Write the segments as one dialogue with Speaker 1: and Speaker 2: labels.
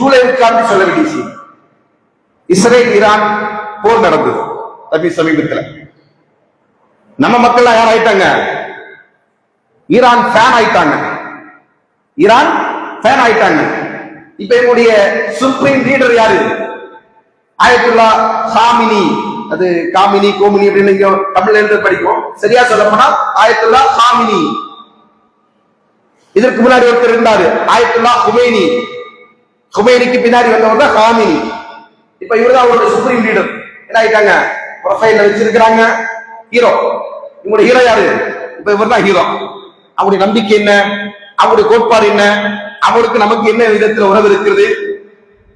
Speaker 1: சூழலுக்காண்டி சொல்ல வேண்டிய செய்தி இஸ்ரேல் ஈரான் போர் நடந்தது. தப்பி சமீபத்தில். நம்ம மக்கள் யார் ஆயிட்டாங்க? ஈரான் ஃபேன் ஆயிட்டாங்க. ஈரான் ஃபேன் ஆயிட்டாங்க. இப்ப என்னுடைய சுப்ரீம் லீடர் யாரு? ஆயத்துல்லா சாமினி அது காமினி கோமினி அப்படின்னு தமிழ்ல இருந்து படிக்கும் சரியா சொல்ல போனா ஆயத்துல்லா சாமினி இதற்கு முன்னாடி ஒருத்தர் இருந்தாரு. ஆயத்துல்லா ஹுமேனி. ஹுமேனிக்கு பின்னாடி வந்தவர் தான் ஹாமினி இப்ப இவர்தான் அவருடைய சுப்ரீம் லீடர் என்ன ஆயிட்டாங்க? ப்ரொஃபைல வச்சிருக்கிறாங்க. ஹீரோ இவங்களுடைய ஹீரோ யாரு? இப்ப இவர் தான் ஹீரோ அவருடைய நம்பிக்கை என்ன? அவருடைய கோட்பாடு என்ன? அவருக்கு நமக்கு என்ன விதத்துல உறவு இருக்கிறது?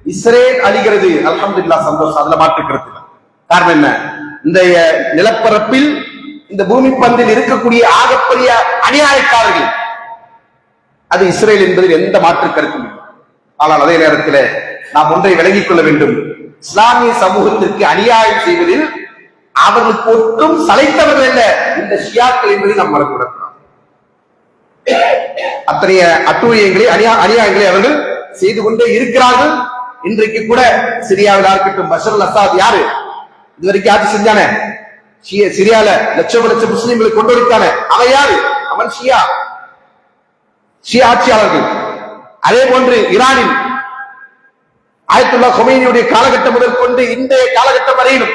Speaker 1: இஸ்ரேல் அழிகிறது. அலமதுல்லா சந்தோஷம். அதுல மாற்றுக்கிறது காரணம் என்ன? இந்த நிலப்பரப்பில் இந்த பூமி பந்தில் இருக்கக்கூடிய ஆகப்பெரிய அநியாயக்காரர்கள். அது இஸ்ரேல் என்பதில் எந்த மாற்று கருத்தும் ஆனால் அதே நேரத்தில் நாம் ஒன்றை விளங்கிக் கொள்ள வேண்டும். இஸ்லாமிய சமூகத்திற்கு அநியாயம் செய்வதில் அவர்களுக்கு ஒட்டும் சளைத்தவர்கள் அல்ல. இந்த ஷியாக்கள் என்பதை நாம் மறந்துவிடக்கூடாது. அத்தனைய அட்டூழியங்களை அநியா அநியாயங்களை அவர்கள் செய்து கொண்டே இருக்கிறார்கள். இன்றைக்கு கூட சிரியாவில் இருக்கட்டும் பஷர் அசாத் யாரு? இதுவரைக்கும் ஆட்சி செஞ்சானே சிரியால லட்சம் லட்சம் முஸ்லீம்களை கொண்டு வந்தானே அவன் யாரு? அவன் ஷியா. ஷியா ஆட்சியாளர்கள். அதே போன்று ஈரானில் ஆயத்துல்லா கொமைனியுடைய காலகட்டம் முதல் கொண்டு இன்றைய காலகட்டம் வரையிலும்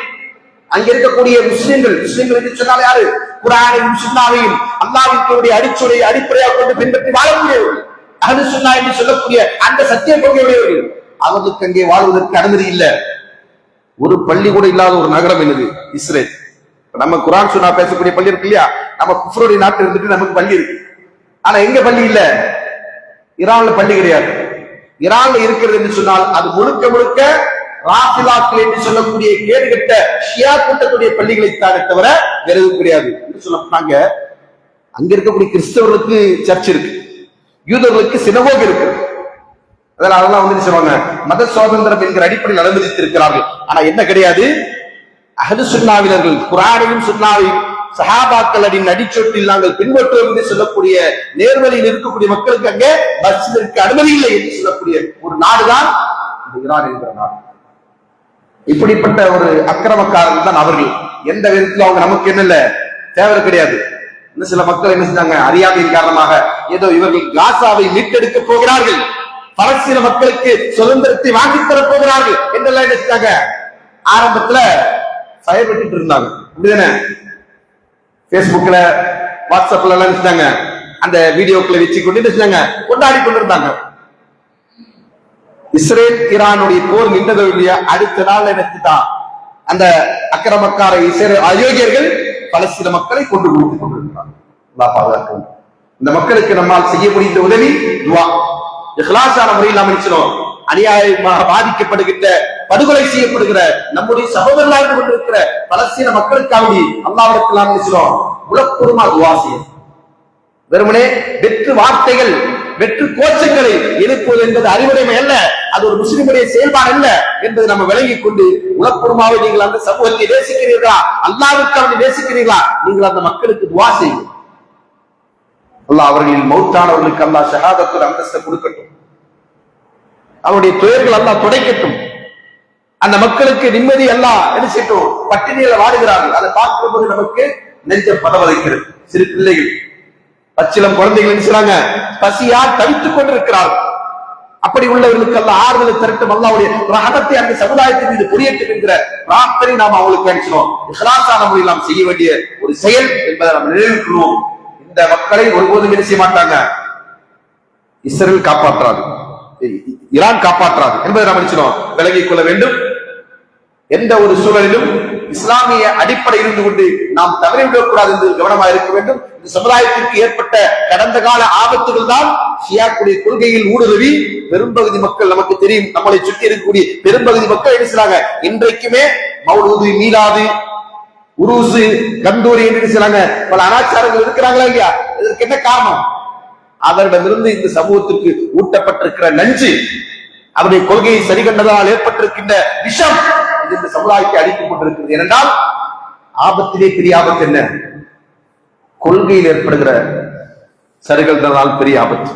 Speaker 1: அங்க இருக்கக்கூடிய முஸ்லிம்கள் முஸ்லிம்கள் என்று சொன்னால் யாரு? குரானையும் சுண்ணாவையும் அல்லாவினுடைய அடிச்சுடைய அடிப்படையாக கொண்டு பின்பற்றி வாழக்கூடியவர்கள் அகது சுண்ணா என்று சொல்லக்கூடிய அந்த சத்திய கொள்கையுடையவர்கள் அவர்களுக்கு அங்கே வாழ்வதற்கு அனுமதி இல்லை. ஒரு பள்ளி கூட இல்லாத ஒரு நகரம் என்னது? இஸ்ரேல். நம்ம குரான் சுன்னா பேசக்கூடிய பள்ளி இருக்கு இல்லையா? நம்ம குஃப்ருடைய நாட்டில் இருந்துட்டு நமக்கு பள்ளி இருக்கு. ஆனா எங்க பள்ளி இல்ல? ஈரான்ல பள்ளி கிடையாது. ஈரான்ல இருக்கிறது என்று சொன்னால் அது முழுக்க முழுக்க ராஃபிலாக்கள் என்று சொல்லக்கூடிய கேடுகட்ட ஷியா கூட்டத்துடைய பள்ளிகளை தானே தவிர வேற எதுவும் கிடையாது என்று சொல்ல போனாங்க அங்க இருக்கக்கூடிய கிறிஸ்தவர்களுக்கு சர்ச் இருக்கு. யூதர்களுக்கு சினகோக் இருக்கு. அதில் அதெல்லாம் வந்து என்ன சொல்லுவாங்க? மத சுதந்திரம் என்கிற அடிப்படையில் அனுமதித்திருக்கிறார்கள். ஆனா என்ன கிடையாது? அஹது சுண்ணாவினர்கள் குரானையும் சஹாபாக்கள் அடி நடிச்சொட்டில் நாங்கள் பின்பற்றுவோம் என்று சொல்லக்கூடிய நேர்வழியில் இருக்கக்கூடிய மக்களுக்கு அங்கே மஸ்ஜிதிற்கு அனுமதி இல்லை என்று சொல்லக்கூடிய ஒரு நாடுதான் இந்த ஈரான் என்கிற நாடு. இப்படிப்பட்ட ஒரு அக்கிரமக்காரர்கள் தான் அவர்கள். எந்த விதத்திலும் அவங்க நமக்கு என்ன இல்ல? தேவை கிடையாது. இன்னும் சில மக்கள் என்ன செஞ்சாங்க? அறியாமையின் காரணமாக ஏதோ இவர்கள் காசாவை மீட்டெடுக்க போகிறார்கள். பலஸ்தீன மக்களுக்கு சுதந்திரத்தை வாங்கித் தர போகிறார்கள் என்றெல்லாம் என்ன செஞ்சாங்க? ஆரம்பத்துல பயப்பட்டு இருந்தாங்க. அப்படிதானே? ஃபேஸ்புக்ல வாட்ஸ்அப்ல எல்லாம் நினைச்சாங்க அந்த வீடியோக்களை வச்சு கொண்டு நினைச்சாங்க கொண்டாடி கொண்டிருந்தாங்க. இஸ்ரேல் ஈரானுடைய போர் நின்றதோ இல்லையா அடுத்த நாள் என்னத்துதான் அந்த அக்கிரமக்கார இஸ்ரேல் அயோக்கியர்கள் பலஸ்தீன மக்களை கொண்டு கொடுத்து கொண்டிருக்கிறார் இந்த மக்களுக்கு நம்மால் செய்ய முடிந்த உதவி துவா. இஹ்லாசான முறையில் நாம் நினைச்சிடும் அநியாயமாக பாதிக்கப்படுகின்ற படுகொலை செய்யப்படுகிற நம்முடைய சகோதரர்களாக கொண்டிருக்கிற பலஸ்தீன மக்களுக்காக அல்லாவிடத்தில் நாம் நினைச்சிடும் உலகப்பூர்வமா துவாசியம் வெறுமனே வெற்று வார்த்தைகள் வெற்று கோச்சங்களை எழுப்புவது என்பது அறிவுடைமை அல்ல அது ஒரு முஸ்லிமுடைய செயல்பாடு அல்ல என்பதை நம்ம விளங்கிக் கொண்டு உலகப்பூர்வமாவை நீங்கள் அந்த சமூகத்தை நேசிக்கிறீர்களா? அல்லாவிற்கு அவனை நேசிக்கிறீர்களா? நீங்கள் அந்த மக்களுக்கு துவா செய்யுங்கள். அல்லாஹ் அவர்களின் மௌத்தானவர்களுக்கு அல்லாஹ் ஷஹாதத்துல் அந்தஸ்தை கொடுக்கட்டும். அவருடைய துயர்கள் எல்லாம் துடைக்கட்டும். அந்த மக்களுக்கு நிம்மதி எல்லாம் என்ன செய்யட்டும்? பட்டினியில வாடுகிறார்கள். அதை பார்க்கும் போது நமக்கு நெஞ்சம் பதவதைக்கிறது. சிறு பிள்ளைகள் பச்சிலம் குழந்தைகள் நினைச்சாங்க பசியா தவித்துக் கொண்டிருக்கிறார்கள். அப்படி உள்ளவர்களுக்கு எல்லாம் ஆறுதலை திரட்டும் அல்லாவுடைய ரகத்தை அந்த சமுதாயத்தின் மீது புரியட்டும் என்கிற பிரார்த்தனை நாம் அவங்களுக்கு அடிச்சிடும் இஹ்லாசான முறையில் நாம் செய்ய வேண்டிய ஒரு செயல் என்பதை நாம் நினைவுக்கணும் இந்த மக்களை ஒருபோதும் என்ன செய்ய மாட்டாங்க? இஸ்ரேல் காப்பாற்றாது. ஈரான் காப்பாற்றாது என்பதை நாம் நினைச்சோம் விலகிக் கொள்ள வேண்டும். எந்த ஒரு சூழலிலும் இஸ்லாமிய அடிப்படை இருந்து கொண்டு நாம் தவறிவிடக்கூடாது என்று கவனமாக இருக்க வேண்டும். இந்த சமுதாயத்திற்கு ஏற்பட்ட கடந்த கால ஆபத்துகள் தான் ஷியாக்குடைய கொள்கையில் ஊடுருவி பெரும்பகுதி மக்கள் நமக்கு தெரியும். நம்மளை சுற்றி இருக்கக்கூடிய பெரும்பகுதி மக்கள் என்ன செய்றாங்க? இன்றைக்குமே மௌலூது மீலாது உருசு கந்தூரி என்று செய்றாங்க? பல அனாச்சாரங்கள் இருக்கிறாங்களா இல்லையா? இதற்கு என்ன காரணம்? அவரிடமிருந்து இந்த சமூகத்திற்கு ஊட்டப்பட்டிருக்கிற நஞ்சு அவருடைய கொள்கையை சரி கண்டதால் ஏற்பட்டிருக்கின்ற விஷம் இது இந்த சமுதாயத்தை அடித்துக் கொண்டிருக்கிறது. ஏனென்றால் ஆபத்திலே பெரிய ஆபத்து என்ன? கொள்கையில் ஏற்படுகிற சரிகள்தான் பெரிய ஆபத்து.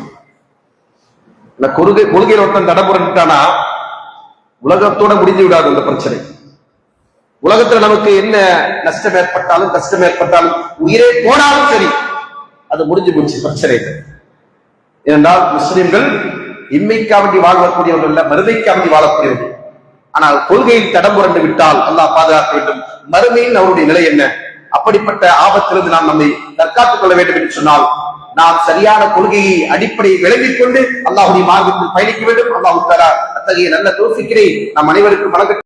Speaker 1: இந்த கொள்கை கொள்கையில் ஒருத்தன் தடபுரட்டானா உலகத்தோட முடிஞ்சு விடாது அந்த பிரச்சனை. உலகத்துல நமக்கு என்ன நஷ்டம் ஏற்பட்டாலும் கஷ்டம் ஏற்பட்டாலும் உயிரே போனாலும் சரி அது முடிஞ்சு போச்சு பிரச்சனை. இல்லை ஏனென்றால் முஸ்லிம்கள் இன்மைக்காக வேண்டி வாழக்கூடியவர்கள் அல்ல மருமைக்காவண்டி வாழக்கூடியவர்கள். ஆனால் கொள்கையில் தடம் புரண்டு விட்டால் அல்லாஹ் பாதுகாக்க வேண்டும். மறுமையின் அவருடைய நிலை என்ன? அப்படிப்பட்ட ஆபத்திலிருந்து நாம் நம்மை தற்காத்துக் கொள்ள வேண்டும் என்று சொன்னால் நாம் சரியான கொள்கையை அடிப்படையை விளங்கிக் கொண்டு அல்லாஹுடைய மார்க்கத்தில் பயணிக்க வேண்டும். அல்லாஹு அத்தகைய நல்ல தோசிக்கிறேன் நாம் அனைவருக்கும் வழங்க